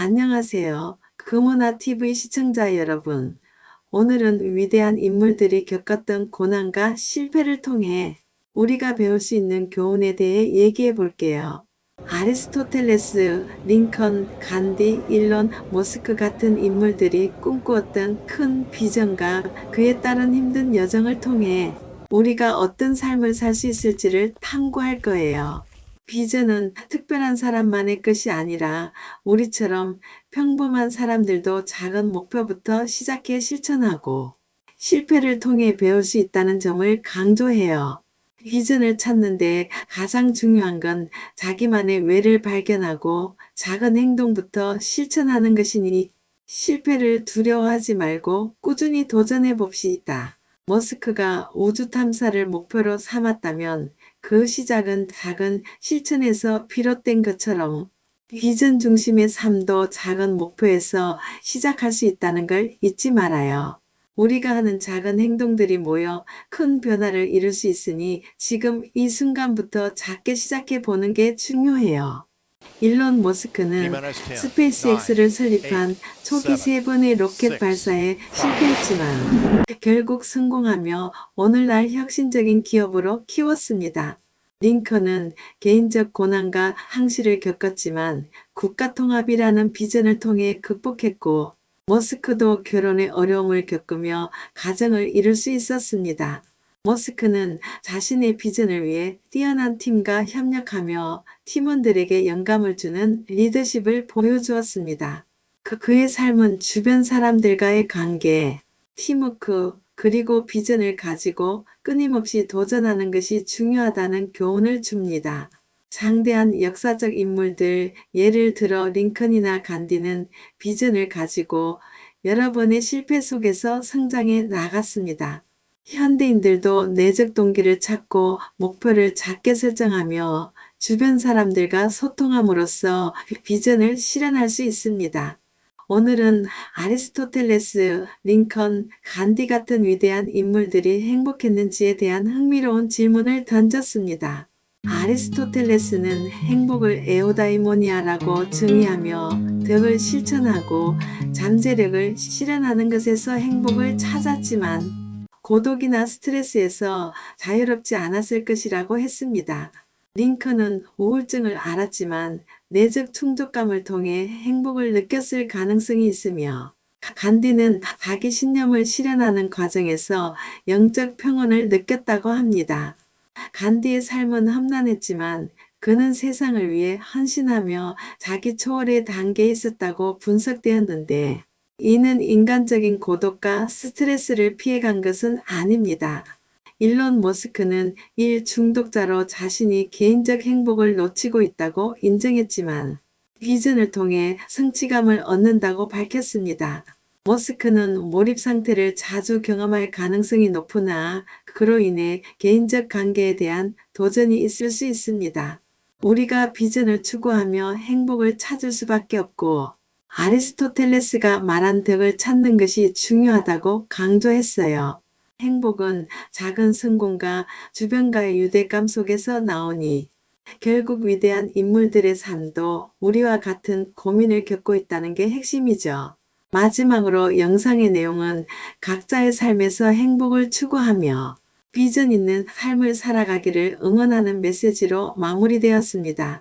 안녕하세요. 금호나TV 시청자 여러분. 오늘은 위대한 인물들이 겪었던 고난과 실패를 통해 우리가 배울 수 있는 교훈에 대해 얘기해 볼게요. 아리스토텔레스, 링컨, 간디, 일론, 모스크 같은 인물들이 꿈꾸었던 큰 비전과 그에 따른 힘든 여정을 통해 우리가 어떤 삶을 살 수 있을지를 탐구할 거예요. 비전은 특별한 사람만의 것이 아니라 우리처럼 평범한 사람들도 작은 목표부터 시작해 실천하고 실패를 통해 배울 수 있다는 점을 강조해요. 비전을 찾는데 가장 중요한 건 자기만의 외를 발견하고 작은 행동부터 실천하는 것이니 실패를 두려워하지 말고 꾸준히 도전해 봅시다. 머스크가 우주 탐사를 목표로 삼았다면 그 시작은 작은 실천에서 비롯된 것처럼 비전 중심의 삶도 작은 목표에서 시작할 수 있다는 걸 잊지 말아요. 우리가 하는 작은 행동들이 모여 큰 변화를 이룰 수 있으니 지금 이 순간부터 작게 시작해 보는 게 중요해요. 일론 머스크는 스페이스X를 설립한 초기 세 번의 로켓 발사에 실패했지만 결국 성공하며 오늘날 혁신적인 기업으로 키웠습니다. 링컨은 개인적 고난과 항시를 겪었지만 국가 통합이라는 비전을 통해 극복했고 머스크도 결혼의 어려움을 겪으며 가정을 이룰 수 있었습니다. 머스크는 자신의 비전을 위해 뛰어난 팀과 협력하며 팀원들에게 영감을 주는 리더십을 보여주었습니다. 그 그의 삶은 주변 사람들과의 관계, 팀워크, 그리고 비전을 가지고 끊임없이 도전하는 것이 중요하다는 교훈을 줍니다. 장대한 역사적 인물들, 예를 들어 링컨이나 간디는 비전을 가지고 여러 번의 실패 속에서 성장해 나갔습니다. 현대인들도 내적 동기를 찾고 목표를 작게 설정하며 주변 사람들과 소통함으로써 비전을 실현할 수 있습니다. 오늘은 아리스토텔레스, 링컨, 간디 같은 위대한 인물들이 행복했는지에 대한 흥미로운 질문을 던졌습니다. 아리스토텔레스는 행복을 에오다이모니아라고 정의하며 덕을 실천하고 잠재력을 실현하는 것에서 행복을 찾았지만 고독이나 스트레스에서 자유롭지 않았을 것이라고 했습니다. 링컨은 우울증을 알았지만 내적 충족감을 통해 행복을 느꼈을 가능성이 있으며 간디는 자기 신념을 실현하는 과정에서 영적 평온을 느꼈다고 합니다. 간디의 삶은 험난했지만 그는 세상을 위해 헌신하며 자기 초월의 단계에 있었다고 분석되었는데 이는 인간적인 고독과 스트레스를 피해간 것은 아닙니다. 일론 머스크는 일 중독자로 자신이 개인적 행복을 놓치고 있다고 인정했지만 비전을 통해 성취감을 얻는다고 밝혔습니다. 머스크는 몰입 상태를 자주 경험할 가능성이 높으나 그로 인해 개인적 관계에 대한 도전이 있을 수 있습니다. 우리가 비전을 추구하며 행복을 찾을 수밖에 없고 아리스토텔레스가 말한 덕을 찾는 것이 중요하다고 강조했어요. 행복은 작은 성공과 주변과의 유대감 속에서 나오니 결국 위대한 인물들의 삶도 우리와 같은 고민을 겪고 있다는 게 핵심이죠. 마지막으로 영상의 내용은 각자의 삶에서 행복을 추구하며 비전 있는 삶을 살아가기를 응원하는 메시지로 마무리되었습니다.